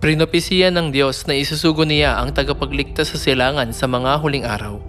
Prinopisiya ng Diyos na isusugo niya ang tagapagligtas sa silangan sa mga huling araw.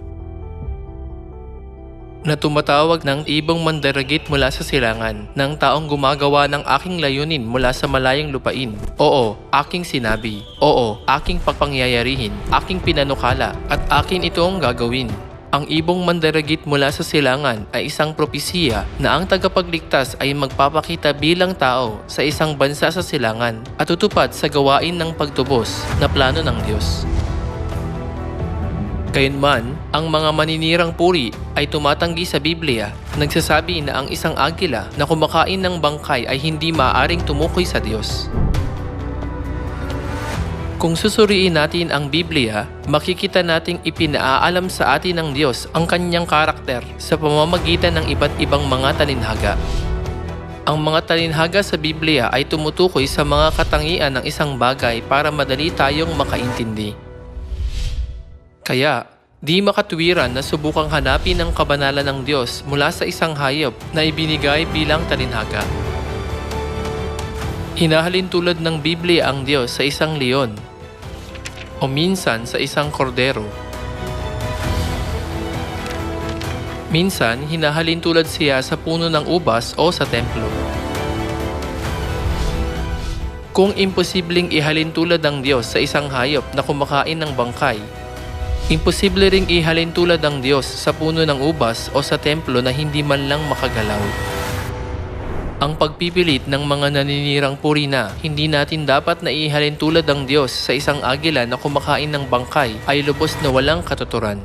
Na tumatawag ng ibong mandaragit mula sa silangan, ng taong gumagawa ng aking layunin mula sa malayang lupain. Oo, aking sinabi. Oo, aking pagpangyayarihin, aking pinanukala, at akin itong gagawin. Ang ibong mandaragit mula sa silangan ay isang propesiya na ang tagapagligtas ay magpapakita bilang tao sa isang bansa sa silangan at tutupad sa gawain ng pagtubos na plano ng Diyos. Gayunman, ang mga maninirang puri ay tumatanggi sa Biblia, nagsasabi na ang isang agila na kumakain ng bangkay ay hindi maaaring tumukoy sa Diyos. Kung susuriin natin ang Biblia, makikita nating ipinaalam sa atin ng Diyos ang kanyang karakter sa pamamagitan ng iba't ibang mga talinhaga. Ang mga talinhaga sa Biblia ay tumutukoy sa mga katangian ng isang bagay para madali tayong makaintindi. Kaya, di makatwiran na subukang hanapin ang kabanalan ng Diyos mula sa isang hayop na ibinigay bilang talinhaga. Hinahalin tulad ng Biblia ang Diyos sa isang leon o minsan sa isang kordero. Minsan, hinahalin tulad siya sa puno ng ubas o sa templo. Kung imposibleng ihalin tulad ng Diyos sa isang hayop na kumakain ng bangkay, imposible ring ihalin tulad ng Diyos sa puno ng ubas o sa templo na hindi man lang makagalaw. Ang pagpipilit ng mga naninirang puri na hindi natin dapat na ihalin tulad ng Diyos sa isang agila na kumakain ng bangkay ay lubos na walang katuturan.